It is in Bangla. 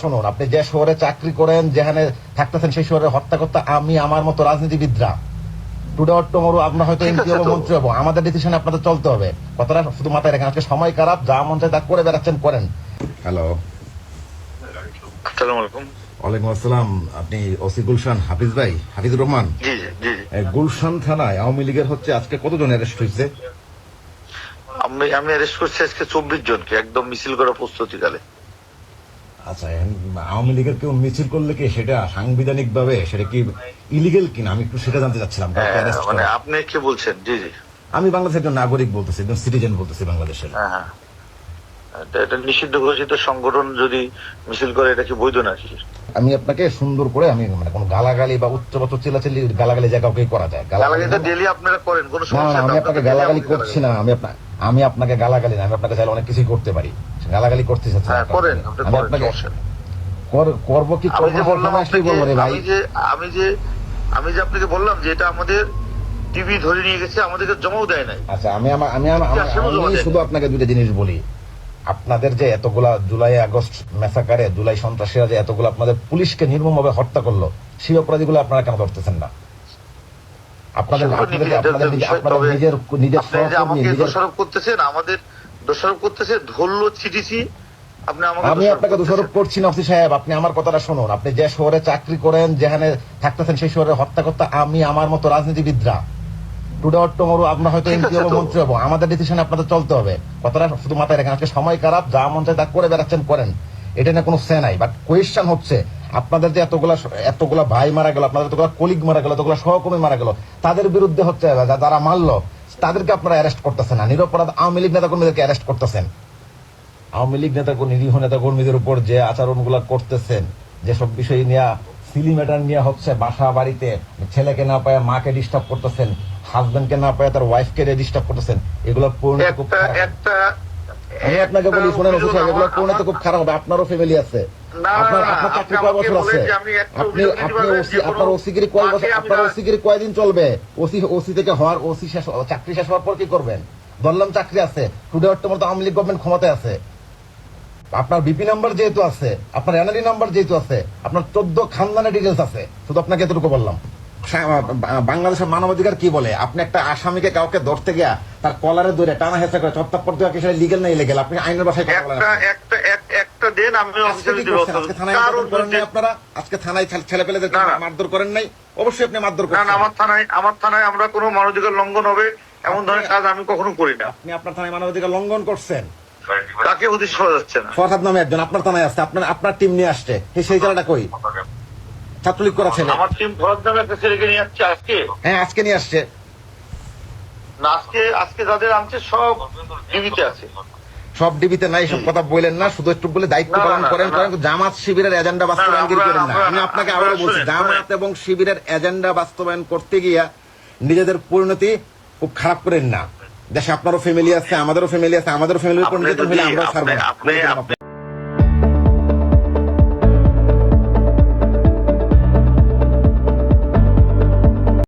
শুনুন আপনি যে শহরে চাকরি করেন যেখানে থাকতেছেন সেই শহরে হত্যা করতে আমি আমার মতো রাজনীতিবিদরা। টুডে অর টুমোরো আপনার হয়তো এমপি হব মন্ত্রী হব। আমাদের ডিসিশনে আপনাদের চলতে হবে। কথাটা শুধু মাথায় রাখেন। আজকে সময় খারাপ যা মন চায় তা করে বেড়াচ্ছেন করেন। হ্যালো আসসালামু আলাইকুম। ওয়ালাইকুম আসসালাম। আপনি ওসি গুলশান হাফিজ ভাই হাফিজুর রহমান? জি জি জি। জি গুলশান থানায় আওয়ামী লীগের হচ্ছে আজকে কতজন অ্যারেস্ট হয়েছে? আমি আমি অ্যারেস্ট করছি আজকে চব্বিশ জনকে একদম মিছিল করার প্রস্তুতিকালে। আচ্ছা আওয়ামী লীগের কেউ মিছিল করলে কি সেটা সাংবিধানিক ভাবে সেটা কি ইলিগেল কিনা? আমি একটু সেটা জানতে চাচ্ছিলাম হ্যাঁ, মানে আপনি কি বলছেন? জি জি। আমি বাংলাদেশের একজন নাগরিক বলতেছি একজন সিটিজেন বলতেছি বাংলাদেশের। হ্যাঁ হ্যাঁ। এটা নিষিদ্ধ ঘোষিত সংগঠন যদি মিছিল করে এটা কি বৈধ নাকি? আমি আপনাকে সুন্দর করে আমি মানে কোনো গালাগালি বা উচ্চ বাচ্চ চিল্লাচিল্লি গালাগালি জায়গা কাউকে করা যায়। গালাগালি তো ডেলি আপনারা করেন কোনো না না আমি আপনাকে গালাগালি করছি না আমি আপনার আমি আপনাকে গালাগালি না আমি আপনাকে চাইলে অনেক কিছুই করতে পারি। গালাগালি করতে চাচ্ছি হ্যাঁ আমি আপনাকে করব কি আমি যে ভাই। আমি যে আমি যে আপনাকে বললাম যে এটা আমাদের টিভি ধরে নিয়ে গেছে আমাদেরকে জমাও দেয় নাই। আচ্ছা আমি আমার আমি সেগুলো আমি শুধু আপনাকে দুটো জিনিস বলি। আপনাদের যে এতগুলা জুলাই আগস্ট মেসাকারে জুলাই সন্ত্রাসীরা যে এতগুলো আপনাদের পুলিশকে নির্মমভাবে হত্যা করল সেই অপরাধীগুলো আপনারা কেন ধরতেছেন না? আপনাদের তবে আপনি যে আমাকে দোষারোপ করতেছেন আমাদের দোষারোপ করতেছে ধরলো চিঠিছি আমি আপনাকে দোষারোপ করছি না অফিস সাহেব আপনি আমার কথাটা শুনুন। আপনি যে শহরে চাকরি করেন যেখানে থাকতেছেন সেই শহরে হত্যা করতে আমি আমার মতো রাজনীতিবিদরা। টুডে অর টুমোরো আপনার হয়তো এমপি হব মন্ত্রী হব। আমাদের ডিসিশনে আপনাদের চলতে হবে। কথাটা শুধু মাথায় রাখেন। আজকে সময় খারাপ যা মন চায় তা করে বেড়াচ্ছেন করেন। এটা নিয়ে কোনো সে নাই। বাট কোয়েশ্চেন হচ্ছে আপনাদের যে এতগুলা এতগুলা ভাই মারা গেল আপনাদের এতগুলা কলিগ মারা গেল এতগুলা সহকর্মী মারা গেল তাদের বিরুদ্ধে হচ্ছে যারা মারলো তাদেরকে আপনারা অ্যারেস্ট করতেছেন না। নিরপরাধ আওয়ামী লীগ নেতা কর্মীদেরকে অ্যারেস্ট করতেছেন। আওয়ামী লীগ নেতা নিরীহ নেতা কর্মীদের উপর যে আচরণগুলো করতেছেন যেসব বিষয় নিয়ে সিলি ম্যাটার নিয়ে হচ্ছে বাসা বাড়িতে ছেলেকে না পায় মাকে ডিস্টার্ব করতেছেন হাজবেন্ডকে না পায় তার ওয়াইফকে ডিস্টার্ব করতেছেন এগুলো পরিণতি খুব আমি আপনাকে বলি শোনেন এগুলো পরিণতি খুব খারাপ হবে। আপনারও ফ্যামিলি আছে। আপনার চাকরি শেষ হওয়ার পর কি করবেন? ধরলাম চাকরি আছে। টুডে অক্টোবর তো আওয়ামী লীগ গভর্নমেন্ট ক্ষমতায় আছে। বিপি নাম্বার যেহেতু আছে আপনার এনআরই নাম্বার যেহেতু আছে আপনার চোদ্দ খানদানের ডিটেলস আছে। শুধু আপনাকে এতটুকু বললাম। বাংলাদেশের মানবাধিকার কি বলে? আপনি একটা আসামিকে কাউকে ধরতে গিয়া তার কলারে ধরে টানা হেসা করে চত্তাপ্পর দেওয়া কি সেটা লিগেল না ইলেগেল আপনি আইনের ভাষায় কথা বলেন দেন আমি অফিসিয়ালি দিব আপনারা? আজকে থানায় ছেলে পেলেদেরকে না, না। মারধর করেন নাই? অবশ্যই আপনি মারধর না না আমার থানায় আমার থানায় আমরা কোনো মানবাধিকার লঙ্ঘন হবে এমন ধরনের কাজ আমি কখনো করি না। আপনি আপনার থানায় মানবাধিকার লঙ্ঘন করছেন? তাকে উদ্দেশ্য করা যাচ্ছে না। ফরহাদ নামে একজন আপনার থানায় আসছে আপনার আপনার টিম নিয়ে আসছে। সেই জায়গাটা কই? ছাত্রলীগ করা ছেলে। আমার টিম ফরাদ নামে একটা ছেলেকে নিয়ে যাচ্ছে আজকে। হ্যাঁ আজকে নিয়ে আসছে। না আজকে আজকে যাদের আনছে সব টিভিতে আছে। সব ডিবিতে নাই সব কথা বলেন না শুধু একটু বলে দায়িত্ব পালন করেন কারণ জামাত শিবিরের এজেন্ডা বাস্তবায়ন করেন না। আমি আপনাকে আবারও বলছি জামাত এবং শিবিরের এজেন্ডা বাস্তবায়ন করতে গিয়া নিজেদের পরিণতি খুব খারাপ করেন না। দেশে আপনারও ফ্যামিলি আছে আমাদেরও ফ্যামিলি আছে আমাদেরও ফ্যামিলির পরিণতি হলে আমরাও ছাড়বো